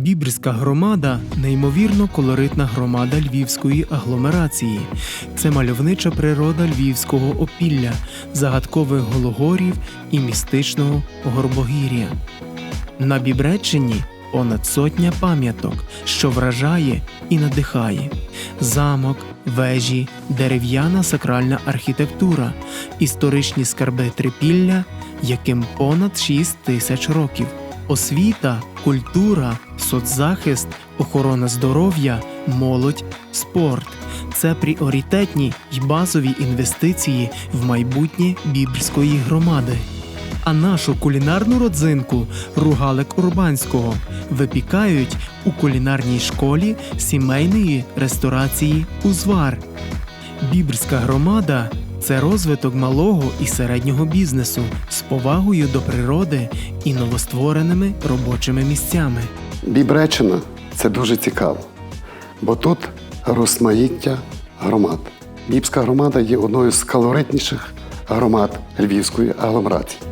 Бібрська громада неймовірно колоритна громада львівської агломерації. Це мальовнича природа львівського опілля, загадкових гологорів і містичного горбогір'я. На Бібреччині понад сотня пам'яток, що вражає і надихає: замок, вежі, дерев'яна сакральна архітектура, історичні скарби трипілля, яким понад 6 тисяч років. Освіта, культура, соцзахист, охорона здоров'я, молодь, спорт це пріоритетні й базові інвестиції в майбутнє бібрської громади. А нашу кулінарну родзинку ругалик Урбанського випікають у кулінарній школі сімейної ресторації Узвар. Бібрська громада це розвиток малого і середнього бізнесу з повагою до природи і новоствореними робочими місцями. Бібречина це дуже цікаво, бо тут розмаїття громад. Бібська громада є одною з калоритніших громад Львівської агломерації.